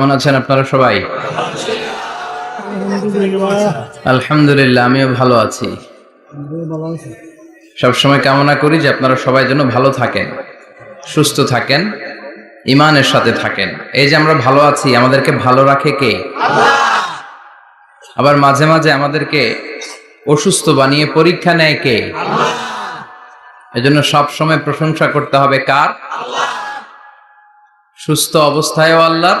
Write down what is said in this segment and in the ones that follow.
কেমন আছেন আপনারা সবাই? আলহামদুলিল্লাহ, আমিও ভালো আছি। সবসময় কামনা করি যে আপনারা সবাই যেন ভালো থাকেন, সুস্থ থাকেন, ইমানের সাথে থাকেন। এই যে আমরা ভালো আছি, আমাদেরকে ভালো রাখে কে? আবার মাঝে মাঝে আমাদেরকে অসুস্থ বানিয়ে পরীক্ষা নেয় কে? এজন্য সব সময় প্রশংসা করতে হবে কার? সুস্থ অবস্থায়ও আল্লাহর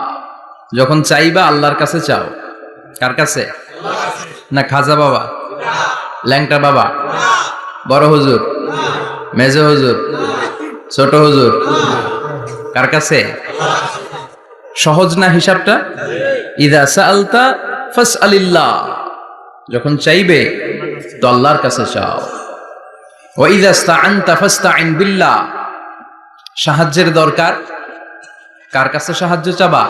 যখন চাইবা আল্লাহর কাছে চাও। কার কাছে? না খাজা বাবা? ল্যাংটা বাবা? বড় হুজুর? মেজ হুজুর? ছোট হুজুর? কার কাছে? সহজ না হিসাবটা? ইদা সালতা ফাস আলিল্লাহ যখন চাইবে, তো আল্লাহর কাছে চাও। ওয়াইদা স্তাআনতা ফাস্তাইন বিল্লাহ। সাহায্যের দরকার? কার কাছে সাহায্য চাবা?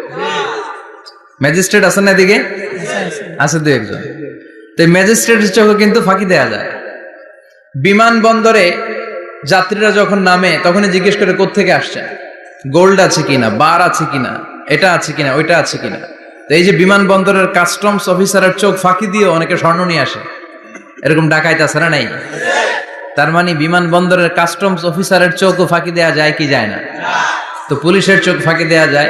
ম্যাজিস্ট্রেট আছেন না এদিকে? আছে দু একজন। তো ম্যাজিস্ট্রেটের চোখও কিন্তু ফাঁকি দেয়া যায়। বিমানবন্দরে যাত্রীরা যখন নামে, তখনই জিজ্ঞেস করে কোত্থেকে আসছে গোল্ড আছে কিনা? বার আছে কিনা? এটা আছে কিনা? ওইটা আছে কিনা? তো এই যে বিমানবন্দরের কাস্টমস অফিসারের চোখ ফাঁকি দিয়ে অনেকে স্বর্ণ নিয়ে আসে। এরকম ডাকাইত আছে না নাই? তার মানে বিমানবন্দরের কাস্টমস অফিসারের চোখও ফাঁকি দেওয়া যায় কি যায় না? তো পুলিশের চোখ ফাঁকি দেওয়া যায়।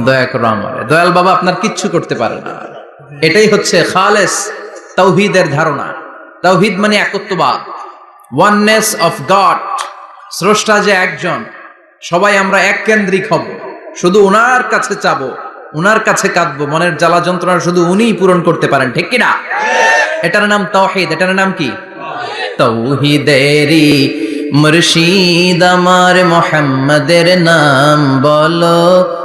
দয়া করো আমারে দয়াল বাবা আপনার কিচ্ছু করতে পারে না। এটাই হচ্ছে খালেস তৌহিদের ধারণা। তৌহিদ মানে একত্ববাদ। Oneness of God. স্রষ্টা যে একজন, সবাই আমরা এক কেন্দ্রিক হব। শুধু ওনার কাছে চাব ওনার কাছে কাঁদবো। মনের জ্বালা যন্ত্রণা শুধু উনিই পূরণ করতে পারেন, ঠিক কিনা? এটার নাম তাওহিদ, এটার নাম কি? তৌহিদেরি মুর্শিদ আমার মোহাম্মদের নাম বলো।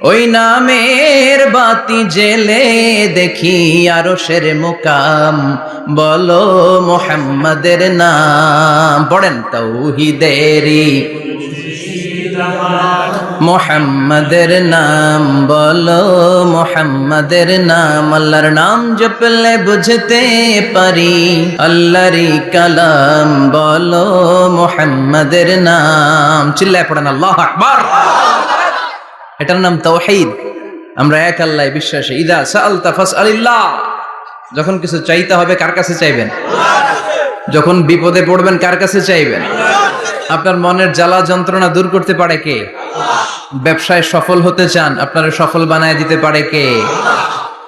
ওই নামের বাতি জেলে দেখি আরও সের মুকাম। বলো মোহাম্মদের নাম, পড়েন তৌহিদেরি মোহাম্মদের নাম, বলো মোহাম্মদের নাম। আল্লাহর নাম জপলে বুঝতে পারি, আল্লাহরই কালাম। বলো মোহাম্মদের নাম। চিল্লায় পড়েন, আল্লাহ এটার নাম তাওহীদ। আমরা এক আল্লাহ বিশ্বাসী। ইদা সাআলতা ফাসআলিল্লাহ। যখন কিছু চাইতে হবে, কার কাছে চাইবেন? যখন বিপদে পড়বেন, কার কাছে চাইবেন? আপনার মনের জ্বালা যন্ত্রণা দূর করতে পারে কে? ব্যবসায় সফল হতে চান, আপনার সফল বানায় দিতে পারে কে?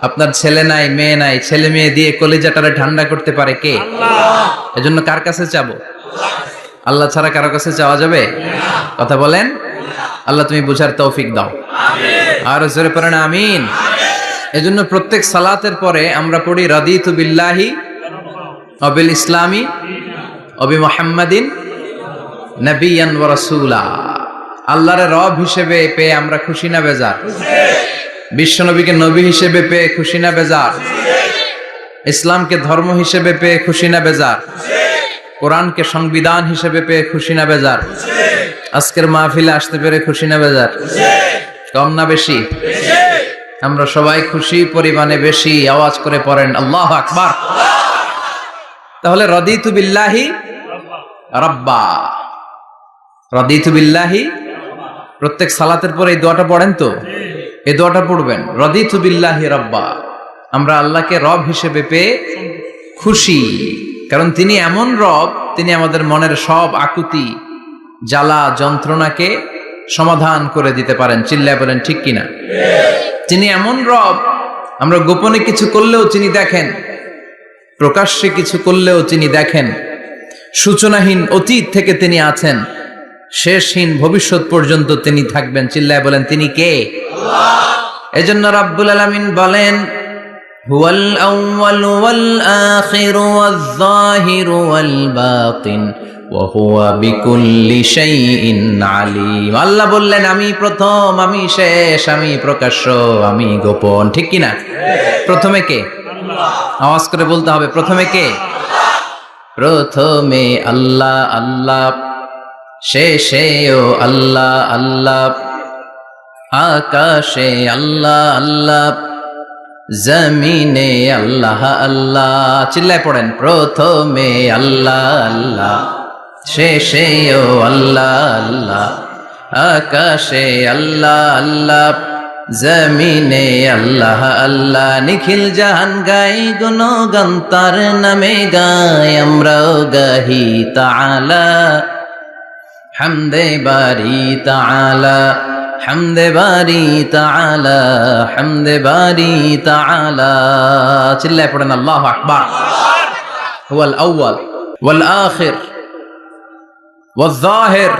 আপনার ছেলে নাই, মেয়ে নাই, ছেলে মেয়ে দিয়ে কলিজাটারে ঠান্ডা করতে পারে কে? এজন্য কার কাছে চাবো? আল্লাহ ছাড়া কারও কাছে চাওয়া যাবে? কথা বলেন? আল্লাহ তুমি বুঝার তৌফিক দাও। আর জোরে পড়েন আমিন। এজন্য প্রত্যেক সালাতের পরে আমরা পড়ি রাদিতু বিল্লাহি অবিল ইসলামী অবি মোহাম্মদিন নবিয়ান রাসূলা। আল্লাহর রব হিসেবে পেয়ে আমরা খুশি না বেজার? বিশ্বনবীকে নবী হিসেবে পেয়ে খুশি না বেজার? ইসলামকে ধর্ম হিসেবে পেয়ে খুশি না বেজার? কোরআনকে সংবিধান হিসেবে পেয়ে খুশি না বেজার? আজকের মাহফিলে আসতে পেরে খুশি না বেজার? কম না বেশি? আমরা সবাই খুশি, পরিমাণে বেশি, আওয়াজ করে পড়েন, আল্লাহ আকবার। তাহলে রদিতু বিল্লাহি রাব্বা। রদিতু বিল্লাহি, প্রত্যেক সালাতের পরে এই দোয়াটা পড়েন তো? এই দোয়াটা পড়বেন, রদিতু বিল্লাহি রাব্বা। আমরা আল্লাহকে রব হিসেবে পেয়ে খুশি। কারণ তিনি এমন রব, তিনি আমাদের মনের সব আকুতি জ্বালা যন্ত্রণাকে সমাধান করে দিতে পারেন। চিল্লায় বলেন, ঠিক কিনা? তিনি এমন রব, আমরা গোপনে কিছু করলেও তিনি দেখেন, প্রকাশ্যে কিছু করলেও তিনি দেখেন, সূচনাহীন অতীত থেকে তিনি আছেন, শেষহীন ভবিষ্যৎ পর্যন্ত তিনি থাকবেন। চিল্লায় বলেন, তিনি কে? এজন্য রাব্বুল আলামিন বলেন, হুয়াল আউয়াল ওয়াল আখির ওয়াল যাহির ওয়াল বাতিন। আল্লাহ বললেন, আমি প্রথম, আমি শেষ, আমি প্রকাশ্য, আমি গোপন। ঠিক কি না? প্রথমে কে? আওয়াজ করে বলতে হবে, প্রথমে কে? প্রথমে আল্লাহ আল্লাহ। শেষে ও আল্লাহ আল্লাহ। আকাশে আল্লাহ আল্লাহ। জমিনে আল্লাহ আল্লাহ। চিল্লায় পড়েন, প্রথমে আল্লাহ আল্লাহ। শেষেও আল্লাহ আল্লাহ। আকাশে আল্লাহ আল্লাহ। জমিনে আল্লাহ আল্লাহ। নিখিল জাহান গাই গুণ গন্তার নামে গাই আমরাও গাহি তালা হামদে বারি তালা হামদে বারি তালা হামদে বারি তালা চিল্লায় পড়েন আল্লাহ আকবার। ওয়াল আউয়াল, ওয়াল আখির। ওয়াল জাহির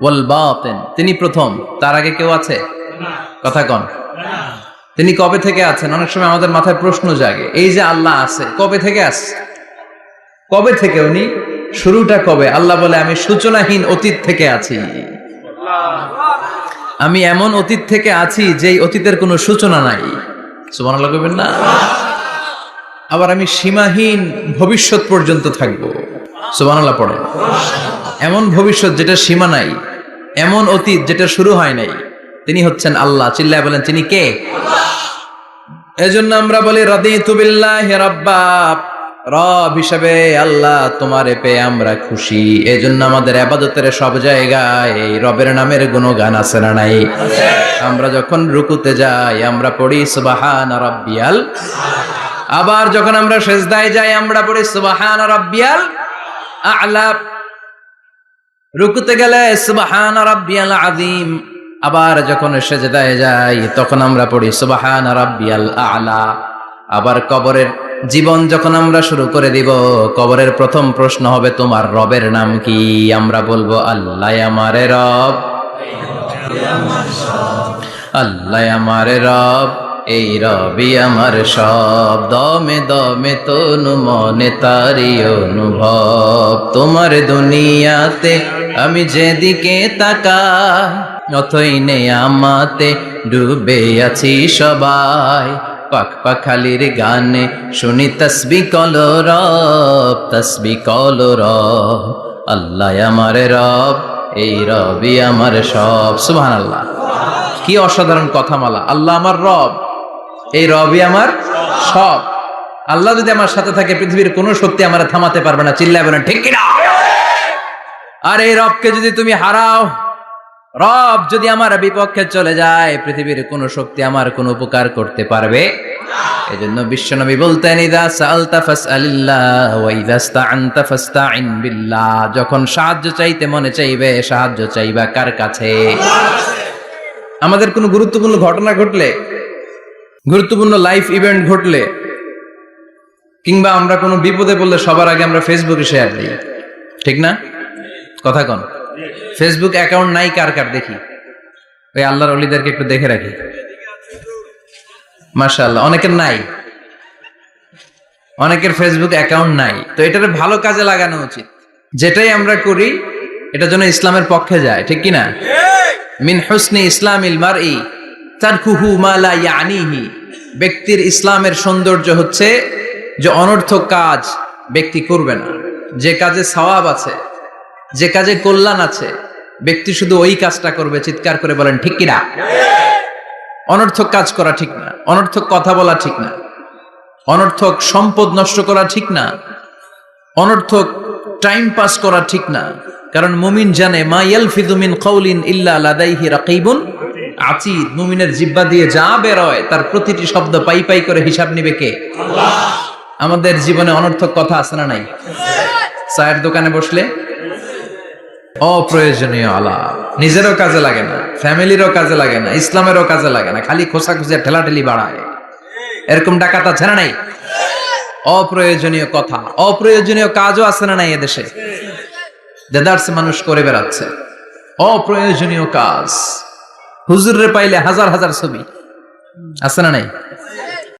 ওয়াল বাতিন। তিনি প্রথম, তার আগে কেউ আছে? কথা কন। তিনি কবে থেকে আছেন? অনেক সময় আমাদের মাথায় প্রশ্ন জাগে, এই যে আল্লাহ আছে, কবে থেকে আছে কবে থেকে উনি? শুরুটা কবে? আল্লাহ বলে, আমি সূচনাহীন অতীত থেকে আছি। আমি এমন অতীত থেকে আছি যেই অতীতের কোনো সূচনা নাই। সুবহানাল্লাহ কইবেন না? আবার আমি সীমাহীন ভবিষ্যৎ পর্যন্ত থাকব। সুবহানাল্লাহ পড়ে। এমন ভবিষ্যৎ যেটা সীমা নাই, এমন অতীত যেটা শুরু হয় নাই, তিনি হচ্ছেন আল্লাহ। চিল্লায় বলেন, তিনি কে? এজন্য আমরা বলি, রাদিতু বিল্লাহি রাব্বা। রব হিসেবে আল্লাহ তোমারে পেয়ে আমরা খুশি। এজন্য আমাদের আবাদতের সব জায়গায় এই রবের নামের গুণগান আছে না নাই? আমরা যখন রুকুতে যাই, আমরা পড়ি, সুবাহান রাব্বিয়াল। আবার যখন আমরা সেজদায় যাই, আমরা পড়ি, সুবাহান রাব্বিয়াল। আ'লা রুকুতে গেলে সুবাহান রাব্বিয়াল আযীম। আবার যখন সেজদায় যাই, তখন আমরা পড়ি সুবাহান রাব্বিয়াল আ'লা। আবার কবরের জীবন যখন আমরা শুরু করে দিব, কবরের প্রথম প্রশ্ন হবে, তোমার রবের নাম কি? আমরা বলব, আল্লাহ আমারে রব। আল্লাহ আমারে রব। এই রবি আমার সব। দমে দমে তনু মনে তারি অনুভব। তোমার দুনিয়াতে আমি যেদিকে তাকা অথই নে আমাতে ডুবে আছি সবাই। পাক পাখালির গানে শুনি তসবি কল রব, তসবি কল রব। আল্লাহ আমার রব, এই রবি আমার সব। সুবহান আল্লাহ কি অসাধারণ কথামালা। আল্লাহ আমার রব। এই রবি আমার সব। আল্লাহ যদি আমার সাথে থাকে, পৃথিবীর কোনো শক্তি আমার থামাতে পারবে না। চিল্লায় বলেন, ঠিক কিনা? আর এই রবকে যদি তুমি হারাও, রব যদি আমার বিপক্ষে চলে যায়, পৃথিবীর কোনো শক্তি আমার কোনো উপকার করতে পারবে এজন্য বিশ্বনবী বলতেন, ইদা সালতা ফাসআলিল্লাহ ওয়া ইদা ইসতাআনতা ফাসতাইন বিল্লাহ। যখন সাহায্য চাইতে মনে চাইবে, সাহায্য চাইবা কার কাছে? আমাদের কোনো গুরুত্বপূর্ণ ঘটনা ঘটলে গুরুত্বপূর্ণ লাইফ ইভেন্ট ঘটলে কিংবা আমরা কোনো বিপদে পড়লে সবার আগে আমরা ফেসবুকে শেয়ার দিই। ঠিক না? কথা কন। ফেসবুক অ্যাকাউন্ট নাই কার কার দেখি? ওই আল্লাহর অলিদেরকে একটু দেখে রাখি। মাশাআল্লাহ অনেকের নাই। অনেকের ফেসবুক অ্যাকাউন্ট নাই। তো এটার ভালো কাজে লাগানো উচিত। যেটাই আমরা করি এটা যেন ইসলামের পক্ষে যায়। ঠিক কি না মিন হুসনি ইসলামিল মারই তারকুহু মা লা ইয়ানিহি। ব্যক্তির ইসলামের সৌন্দর্য হচ্ছে যে অনর্থক কাজ ব্যক্তি করবে না। যে কাজে সওয়াব আছে, যে কাজে কল্যাণ আছে, ব্যক্তি শুধু ওই কাজটা করবে, চিৎকার করে বলেন, ঠিক কিনা? অনর্থক কাজ করা ঠিক না, অনর্থক কথা বলা ঠিক না, অনর্থক সম্পদ নষ্ট করা ঠিক না, অনর্থক টাইম পাস করা ঠিক না। কারণ মুমিন জানে, মা ইয়ালফিযু মিন কাউলিন ইল্লা লাদাইহি রাকিবুন। আতিদ মুমিনের জিব্বা দিয়ে যা বেরোয়, তার প্রতিটি শব্দ পাই পাই করে হিসাব নিবে কে? আমাদের জীবনে অনর্থক কথা আছে না নাই? চায়ের দোকানে বসলে? অপ্রয়োজনীয় আলাপ। নিজেরও কাজে লাগে না, ফ্যামিলিরও কাজে লাগে না, ইসলামেরও কাজে লাগে না, খালি খোসা খুঁজে ঠেলাঠেলি বাড়ায়। এরকম ডাকাত আছে না নাই? অপ্রয়োজনীয় কথা, অপ্রয়োজনীয় কাজও আছে না নাই এদেশে? দেদারসে মানুষ করে বেড়াচ্ছে। অপ্রয়োজনীয় কাজ। হুজুরে পাইলে হাজার হাজার ছবি। আছে না নাই?